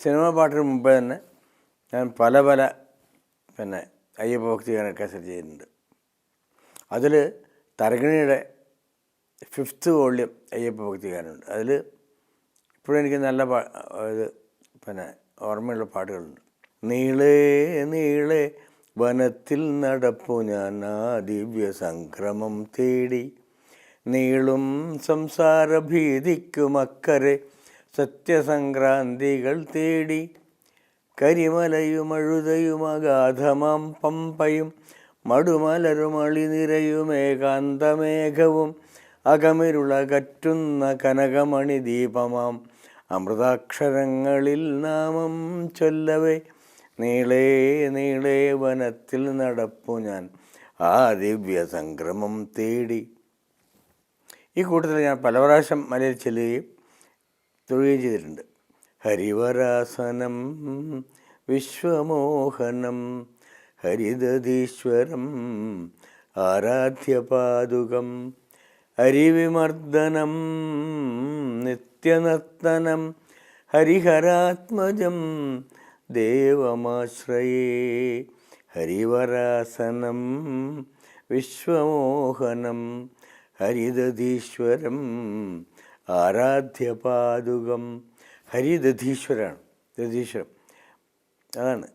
Cinema പാട്ടിന് മുമ്പേ തന്നെ ഞാൻ പല പല പിന്നെ അയ്യപ്പ ഭക്തി ഗാന കാസറ്റ് ചെയ്യുന്നുണ്ട് അതിൽ തരകണിയുടെ ഫിഫ്ത്ത് വോള്യം അയ്യപ്പ ഭക്തി ഗാനമുണ്ട് അതിൽ ഇപ്പോഴും എനിക്ക് നല്ല പാ ഇത് പിന്നെ ഓർമ്മയുള്ള പാട്ടുകളുണ്ട്. നീളേ നീളേ വനത്തിൽ നടപ്പു ഞാൻ ആ ദിവ്യ സംക്രമം തേടി നീളും സംസാര ഭീതിക്കുമക്കരെ സത്യസംക്രാന്തികൾ തേടി കരിമലയും അഴുതയും അഗാധമാം പമ്പയും മടുമലരുമളി അളിനിരയും ഏകാന്തമേഘവും അകമിരുളകറ്റുന്ന കനകമണി ദീപമാം. അമൃതാക്ഷരങ്ങളിൽ നാമം ചൊല്ലവേ നീളേ നീളേ വനത്തിൽ നടപ്പു ഞാൻ. ആ ദിവ്യ സംക്രമം തേടി. ഈ കൂട്ടത്തിൽ ഞാൻ പല പ്രാവശ്യം മലയിൽ ചെല്ലുകയും തൊഴുകയും ചെയ്തിട്ടുണ്ട്. ഹരിവരാസനം വിശ്വമോഹനം ഹരിദധീശ്വരം ആരാധ്യപാദുകം ഹരിവിമർദ്ദനം നിത്യനർത്തനം ഹരിഹരാത്മജം ദേവമാശ്രയേ ഹരിവരാസനം വിശ്വമോഹനം ഹരിദധീശ്വരം ആരാധ്യപാദുകം. ഹരിദധീശ്വരാണ്. ദധീശ്വരം. അതാണ്.